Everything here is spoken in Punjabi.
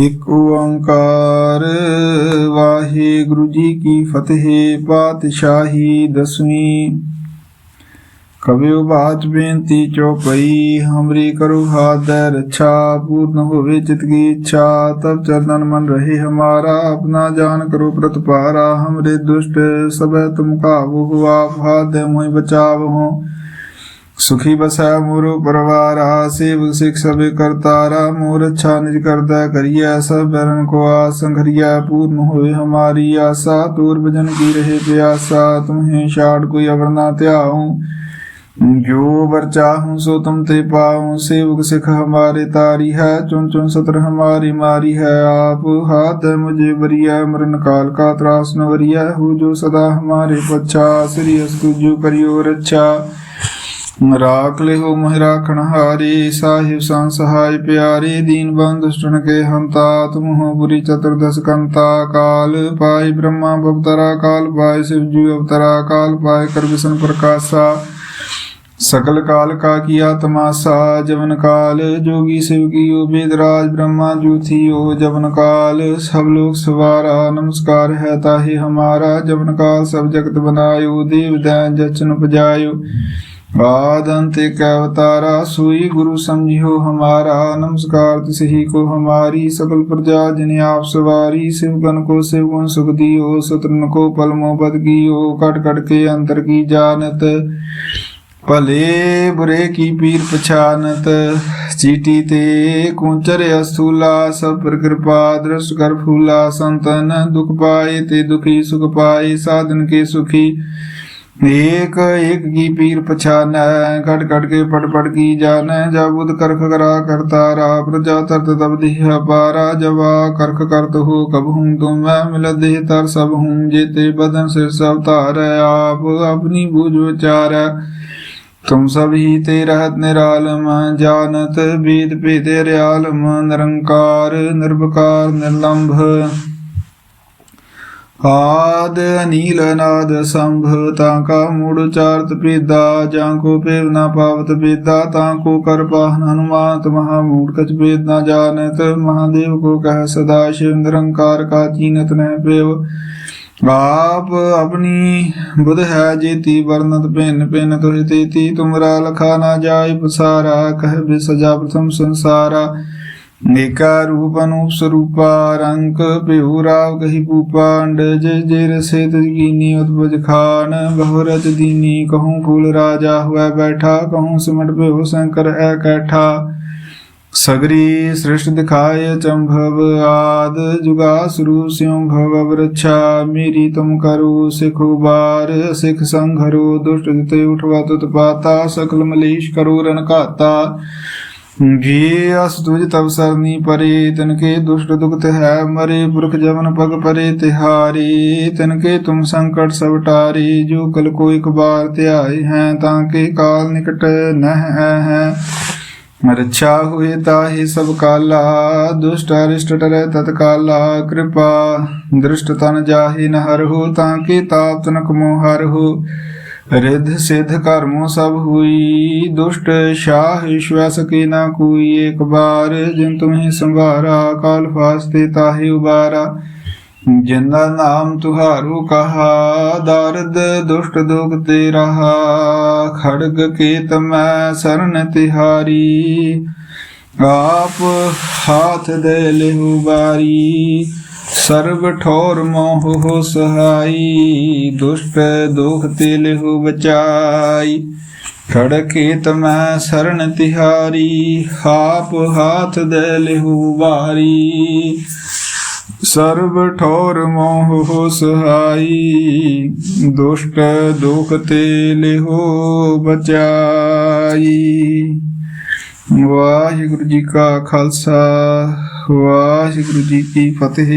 ਇਕ ਓੰਕਾਰ, ਵਾਹਿਗੁਰੂ ਜੀ ਕੀ ਫਤਿਹ, ਪਾਤਸ਼ਾਹੀ ਦਸਵੀਂ। ਕਬਿਓ ਬਾਤ ਬੇਨਤੀ ਚੋਪਈ, ਹਮਰੀ ਕਰੋ ਹਾਦ ਰੱਛਾ, ਪੂਰਨ ਹੋਵੇ ਚਿਤ ਕੀ ਇੱਛਾ, ਤਬ ਚਰਨਨ ਮਨ ਰਹੇ ਹਮਾਰਾ, ਆਪਣਾ ਜਾਨ ਕਰੋ ਪ੍ਰਤਪਾਰਾ ਹਮਰੇ ਦੁਸ਼ਟ ਸਭੈ ਤੁਮ ਕਾਬੂ ਹੁਆ ਆਪ ਮੋਹਿ ਬਚਾਵ। ਹੋ ਸੁਖੀ ਬਸੈ ਮੋਰ ਪਰਵਾਰਾ ਸੇਵਕ ਸਿਖ ਸਭੇ ਕਰਤਾਰਾ ਮੋਰ ਅੱਛਾ ਨਿਜ ਕਰਦਾ ਕਰੀਐ ਸਭ ਬਰਨ ਕੋ ਆਸ ਪੂਰਨ ਹੋਏ ਹਮਾਰੀ ਆਸਾ ਦੂਰ ਭਜਨ ਕੀ ਰਹੇ ਪਿਆਸਾ, ਤੁਮਹੇ ਛਾੜ ਕੋਈ ਅਵਰ ਨਾ ਧਿਆਉ। ਜੋ ਵਰ ਚਾਹੂੰ ਸੋ ਤੁਮ ਤੇ ਪਾਉ, ਸੇਵਕ ਸਿਖ ਹਮਾਰੇ ਤਾਰੀ ਹੈ ਚੁਨ ਚੁਨ ਸਤਰ ਹਮਾਰੀ ਮਾਰੀ ਹੈ, ਆਪ ਹਾਥ ਮੁਝੇ ਬਰੀਆ ਮਰਨ ਕਾਲ ਕਾ ਤਰਾਸ ਨ ਹੂ ਜੋ ਸਦਾ ਹਮਾਰੇ ਪਛਾ, ਸ੍ਰੀ ਅਸ ਤੁਜੋ ਕਰਿਓ ਰੱਛਾ। ਰਾਖ ਲਿਓ ਮਹਿ ਰਾਖਣ ਹਾਰੇ, ਸਾਹਿਬ ਸੰਗ ਸਹਾਇ ਪਿਆਰੇ, ਦੀਨ ਬੰਦ ਦੁਸ਼ਟਨ ਕੇ ਹੰਤਾ ਤੁਮ ਹੋ ਬੁਰੀ ਚਤੁਰਦਸ ਕੰਤਾ ਕਾਲ ਪਾਈ ਬ੍ਰਹਮਾ ਬਵਤਰਾ ਕਾਲ ਪਾਈ ਸਿਵ ਜੀ ਅਵਤਰਾ ਕਾਲ ਪਾਈ ਕਰ ਵਿਸ਼ਨ ਪ੍ਰਕਾਸ਼ਾ। ਸਕਲ ਕਾਲ ਕਾ ਕੀਆ ਤਮਾਸਾ ਜਵਨ ਕਾਲ, ਜੋਗੀ ਸਿਵ ਕੀਓ ਬੇਦਰਾਜ ਬ੍ਰਹਮਾ ਜੂਥੀਓ ਜਵਨ ਕਾਲ। ਸਭ ਲੋਕ ਸਵਾਰਾ, ਨਮਸਕਾਰ ਹੈ ਤਾਹੀ ਹਮਾਰਾ, ਜਵਨ ਕਾਲ ਸਭ ਜਗਤ ਬਨਾਇਓ, ਦੇਵ ਦੈਨ ਜਚਨ ਪਜਾਇਓ ਆਦ ਅੰਤ ਇੱਕ ਅਵਤਾਰਾ, ਸੋਈ ਗੁਰੂ ਸਮਝਿਓ ਹਮਾਰਾ, ਨਮਸਕਾਰ ਤਿਸਹੀ ਕੋ ਹਮਾਰੀ ਸਕਲ ਪ੍ਰਜਾ ਜਿਨ ਆਪ ਸਵਾਰੀ ਸਿਵਗਨ ਕੋ ਸਿਵਗੁਣ ਸੁਖ ਦਿਓ ਸਤਰਨ ਕੋ ਪਲਮੋ ਬਦ ਕੀਓ ਕਟ ਕਟ ਕੇ ਅੰਤਰ ਕੀ ਜਾਣਤ? ਭਲੇ ਬੁਰੇ ਕੀ ਪੀਰ ਪਛਾਨਤ? ਚੀਟੀ ਤੇ ਕੁੰਚਰ ਅਸੂਲਾ, ਸਭ ਪਰ ਕਿਰਪਾ ਦ੍ਰਿਸ਼ ਕਰ ਫੂਲਾ ਸੰਤਨ। ਦੁਖ ਪਾਏ ਤੇ ਦੁਖੀ ਸੁਖ ਪਾਏ, ਸਾਧਨ ਕੇ ਸੁਖੀ। ਏਕ ਏਕ ਕੀ ਪੀਰ ਪਛਾਨੈ ਘਟ ਘਟ ਕੇ ਪੜ ਪੜ ਕੀ ਜਾਣੈ ਜਬੁਦ ਕਰਖ ਕਰਾ ਕਰਤਾਰਾ ਪ੍ਰਜਾ ਤਰਤ ਤਬ ਦਿਹ ਪਾਰਾ ਜਵਾ ਕਰਖ ਕਰਤ ਹੋ ਕਬ ਹੂੰ, ਤੁਮ ਮੈਂ ਮਿਲ ਦੇਹ ਤਰ ਸਭ ਹੂੰ, ਜੇਤੇ ਬਦਨ ਸਿਰ ਸਭ ਧਾਰੈ, ਆਪ ਆਪਣੀ ਬੂਝ ਵਿਚਾਰੈ। ਤੁਮ ਸਭ ਹੀ ਤੇ ਰਹਤ ਨਿਰਾਲਮ, ਜਾਣਤ, ਬੀਤ ਭੇਦੇ ਰਿਆਲਮ, ਨਿਰੰਕਾਰ, ਨਿਰਭਕਾਰ, ਨਿਰਲੰਭ। ਆਦ ਅਨੀਲ ਅਨਾਦ ਸੰਭ, ਤਾਂ ਕਾ ਮੂੜ ਚਾਰਤ ਪੇਦਾ ਜਾਂ ਕੋ ਪੇਵ ਨਾ ਪਾਵਤ ਬੇਦਾ, ਤਾਂ ਕੋ ਕਰ ਪਾਹਨ ਹਨੁਮਾਤ, ਮਹਾ ਮੂੜ ਕਚ ਬੇਦ ਨਾ ਜਾਣਤ, ਮਹਾਦੇਵ ਕੋ ਕਹਿ ਸਦਾ, ਸ਼ਿਵ ਨਿਰੰਕਾਰ ਕਾ ਚੀਨਤ ਨਹਿ ਪੇਵ। ਆਪ ਆਪਣੀ ਬੁਧ ਹੈ ਜੇਤੀ ਵਰਨਤ ਭਿੰਨ ਭਿੰਨ ਤੁਹਿ ਤੇਤੀ, ਤੁਮਰਾ ਲਖਾ ਨਾ ਜਾਏ ਪਸਾਰਾ, ਕਹਿ ਬਿ ਸਜਾ ਪ੍ਰਥਮ ਸੰਸਾਰਾ। ਏਕਾ ਰੂਪ ਅਨੂਪ ਸਰੂਪਾ ਰੰਕ ਪਿਉ ਰਾਵ ਕਹੀ ਭੂਪਾ, ਅੰਡ ਜੇ ਜੇ ਰਸੇ ਤਜਗੀਨੀ ਉਤਪਜ ਖਾਨ ਬਹੁ ਰਚ ਦੀਨੀ, ਕਹੂੰ ਫੂਲ ਰਾਜਾ ਹੋਇ ਬੈਠਾ, ਕਹੂੰ ਸਿਮਟ ਪਿਉ ਸ਼ੰਕਰ ਐ ਕੈਠਾ। ਸਗਰੀ ਸ੍ਰਿਸ਼ਟ ਦਿਖਾਏ ਚੰਭਵ ਆਦ ਜੁਗਾ ਸਰੂ ਸਿਉ ਭਵ ਵਰਛਾ ਮੇਰੀ ਤੁਮ ਕਰੋ ਸਿਖੁ ਬਾਰ ਸਿਖ ਸੰਘਰੋ ਦੁਸ਼ਟ ਜਿਤੇ ਉਠਵਾ ਤੁਤ ਪਾਤਾ ਸਕਲ ਮਲੀਸ਼ ਕਰੋ ਰਨ ਘਾਤਾ। ਜੀ ਅਸ ਤੁਜ ਤਵ ਸਰਨੀ ਪਰੇ, ਤਨਕੇ ਦੁਸ਼ਟ ਦੁਖਤ ਹੈ ਮਰੇ, ਪੁਰਖ ਜਮਨ ਪਗ ਪਰੇ, ਤਿਹਾਰੀ, ਤਨਕੇ ਤੁਮ ਸੰਕਟ ਸਭ ਟਾਰੀ, ਜੋ ਕਲ ਕੋ ਇਕ ਬਾਰ ਧਿਆਏ ਹੈ ਤਾਂ ਕੇ ਕਾਲ ਨਿਕਟ ਨਹਿ ਹੈ ਹੈ। ਰੱਛਾ ਹੋਏ ਤਾਹੀ ਸਭ ਕਾਲਾ, ਦੁਸ਼ਟ ਅਰਿਸ਼ਟ ਟਰੈ ਤਤਕਾਲਾ, ਕਿਰਪਾ ਦ੍ਰਿਸ਼ਟ ਤਨ ਜਾਹੀ ਨ ਹਰਹੁ ਤਾਂ ਕੀ ਤਾਪ ਤਨਕ ਮੋਹਰ ਹਰਹੁ ਰਿਧ ਸਿਧ ਕਰਮੋ ਸਭ ਹੁਈ, ਦੁਸ਼ਟ ਸ਼ਾਹ ਈਸ਼ਵੈ ਸਕੇ ਨਾ ਕੋਈ ਏਕ ਬਾਰ। ਜਿਨ ਤੁਮਹਿ ਸੰਭਾਰਾ ਕਾਲ ਫਾਸਤੇ ਤਾਹੀ ਉਬਾਰਾ। ਜਿੰਦਾ ਨਾਮ ਤੁਹਾਰੂ ਕਹਾ, ਦਰਦ ਦੁਸ਼ਟ ਦੁਖ ਤੇ ਰਹਾ। ਖੜਗ ਕੇਤ ਮੈਂ ਸਰਨ ਤਿਹਾਰੀ, ਆਪ ਹਾਥ ਦੇ ਲਿਹੁ ਬਾਰੀ। ਸਰਬ ਠੋਰ ਮੋਹ ਹੋ ਸਹਾਈ, ਦੁਸ਼ਟ ਦੁਖ ਤੇ ਲਿਹੁ ਬਚਾਈ। ਖੜਕੇ ਮੈਂ ਸਰਨ ਤਿਹਾਰੀ, ਹਾਪ ਹਾਥ ਦੇ ਲਿਹੁ ਵਾਰੀ। ਸਰਬ ਠੋਰ ਮੋਹ ਹੋ ਸਹਾਈ, ਦੁਸ਼ਟ ਦੁਖ ਤੇ ਲਿਹੋ ਬਚਾਈ। ਵਾਹਿਗੁਰੂ ਜੀ ਕਾ ਖਾਲਸਾ ਵਾਹਿਗੁਰੂ ਜੀ ਕੀ ਫਤਿਹ।